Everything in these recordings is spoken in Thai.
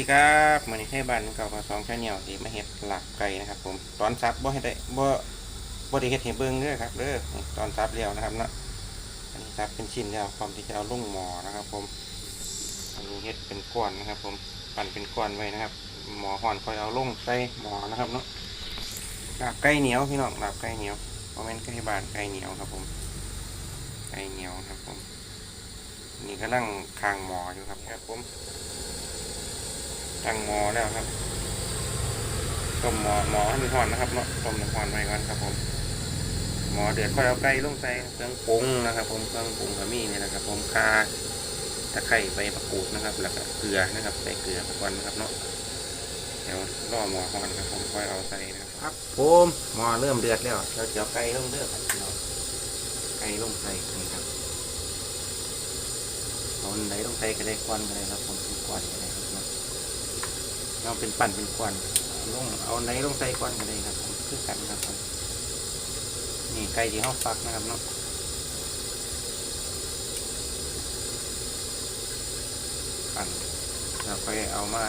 วัสดีครับมือนี้ให้บ้านเก่ากับสองชาเหนียวที่มาเห็ดหลักไก่นะครับ ผมตอนซับบ่ให้ได้บ่บ่ได้เห็ดเห็ดเบิ้งเด้อครับเด้อตอนซับแล้วนะครับเนาะอันนี้ซับเป็นชิ้นแล้วพร้อมที่จะเอาลงหมอนะครับ ผมอันนี้เห็ดเป็นก้อนนะครับ ผมปั่นเป็นก้อนไว้นะครับ หมอห่อนคอยเอาลงใส่หมอนะครับเนาะหลาบไก่เหนียวพี่น้องหลาบไก่เหนียวเพราะแม่นไก่บ้านไก่เหนียวครับ ผมไก่เหนียวครับ ผม นี่กำลังคางหมออยู่ครับครับผม ตั้งหมอแล้วครับต้มหมอหมอให้มันร้อนนะครับเนาะต้มน้ำร้อนไว้ก่อนครับผม หมอเดือดค่อยเอาไก่ลงใส่เครื่องปรุงนะครับ ผมเครื่องปรุงก็มีนี่นะครับ ผมคาตะไคร้ใบมะกรูดนะครับ แล้วก็เกลือนะครับ ใส่เกลือไปก่อนนะครับเนาะเดี๋ยวรอหมอร้อนครับผมค่อยเอาใส่นะครับครับผมหมอเริ่มเดือดแล้วเดี๋ยวเดี๋ยวไก่ลงเดือดครับพี่น้องไก่ลงใส่นี่ครับเอาอันไหนลงใส่ก็ได้ก้อนก็ได้ครับผมเป็นก้อนก็ได้ครับเนาะ เราเป็นปั่นเป็นควันลงเอาไหนลงใส่ควันกันเลยครับผมคือกันครับนี่ไก่ที่ห้องฟักนะครับเนาะปั่นแล้วค่อยเอามา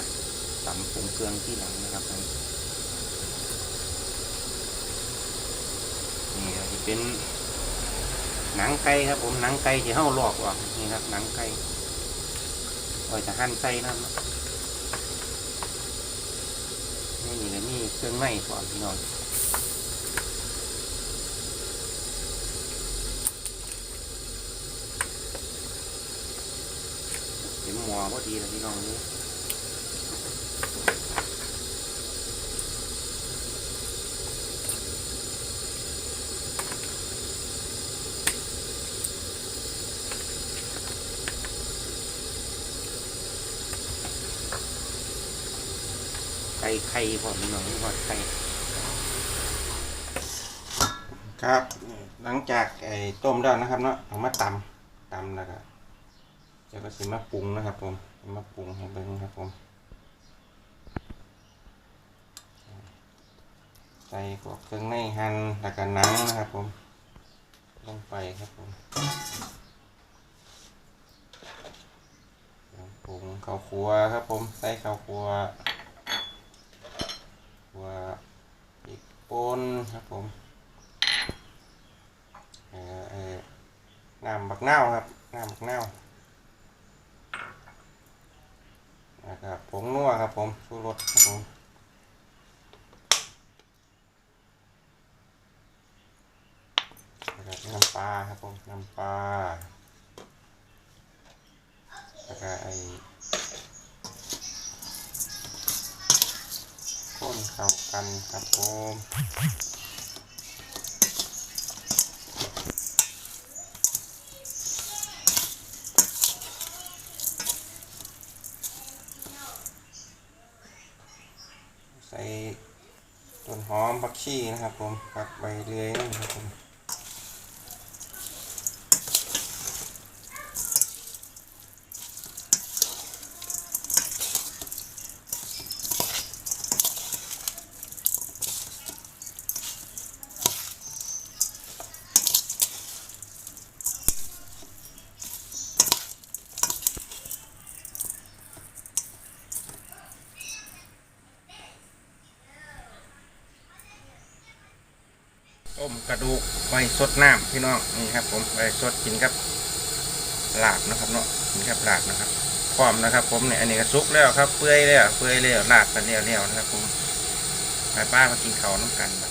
ตำปรุงเครื่องที่หลังนะครับผมนี่อันนี้เป็นหนังไก่ครับ ผมหนังไก่ที่ห้าลอกออกนี่ครับหนังไก่ไว้จะหั่นใส่นะครั บนี่นี่เลยนี่เครื่องไม้ก่อนพี่น้องเห็นหมอพอดีเลยพี่น้องนี่ ไข่ไข่พอพี่น้องนี่พอไข่ครับ หลังจากไอ้ต้มแล้วนะครับเนาะเอามาตำตำแล้วก็จะก็สิมาปรุงนะครับ ผมมาปรุงให้เบิ่งครับผมใส่พวกเครื่องในหั่นแล้วก็นังนะครับ ผมลงไปครับผมปรุงข้าวครัวครับ ผมใส่ข้าวครัว ครัวพริกป่นครับผมเอ่อน้ำบักเนาครับน้ำบักเนานะครับผงนัวครับผมชูรสครับผมนะครับน้ำปลาครับผมน้ำปลาแล้วก็ไอ เข้ากันครับผมใส่ต้นหอมผักชีนะครับผมผักใบเลื่อยนะครับผม ต้มกระดูกไว้สดน้ำพี่น้องนี่ครับ ผมไว้สดกินครับลาบนะครับเนาะกินกับลาบนะครับพร้อมนะครับ ผมเนี่ยอันนี้ก็สุกแล้วครับเปื่อยแล้วเปื่อยแล้วลาบกันแล้วแล้วนะครับ ผมไปป้ามากินเขาน้ำกันแบบ